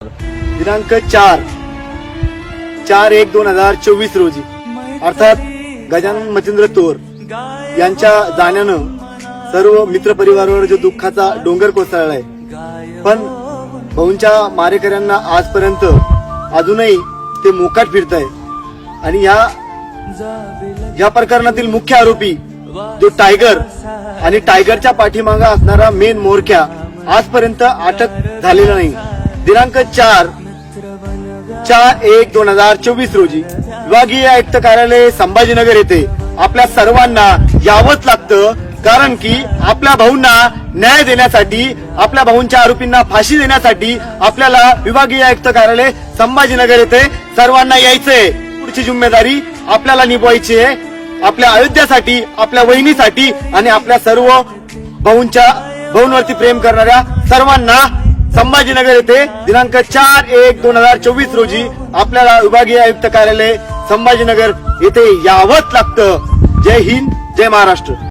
दिनांक चार. चार एक दोन हजार चोवीस रोजी. अर्थात गजानन मचिंद्र तोर यांच्या जाण्यानं सर्व मित्रपरिवारावर जो दुःखाचा डोंगर कोसळलाय पण भाऊंच्या मारेकऱ्यांना आजपर्यंत अजूनही ते मोकाट फिरत आहे आणि ह्या या प्रकरणातील मुख्य आरोपी जो टायगर आणि टायगरच्या पाठीमागा असणारा मेन मोरक्या आजपर्यंत अटक झालेला नाही. दिनांक चार चार एक दोन हजार चोवीस रोजी विभागीय आयुक्त कार्यालय संभाजीनगर येथे आपल्या सर्वांना यावंच लागतं कारण की आपल्या भाऊंना न्याय देण्यासाठी आपल्या भाऊंच्या आरोपींना फाशी देण्यासाठी आपल्याला विभागीय आयुक्त कार्यालय संभाजीनगर येथे सर्वांना यायचंय. पुढची जिम्मेदारी आपल्याला निभवायची आहे. आपल्या अयोध्यासाठी आपल्या वहिनीसाठी आणि आपल्या सर्व भाऊंच्या भाऊंवरती प्रेम करणाऱ्या सर्वांना संभाजीनगर येथे दिनांक चार एक दोन हजार चोवीस रोजी आपल्याला विभागीय आयुक्त कार्यालय संभाजीनगर येथे यावंच लागतं. जय हिंद जय महाराष्ट्र.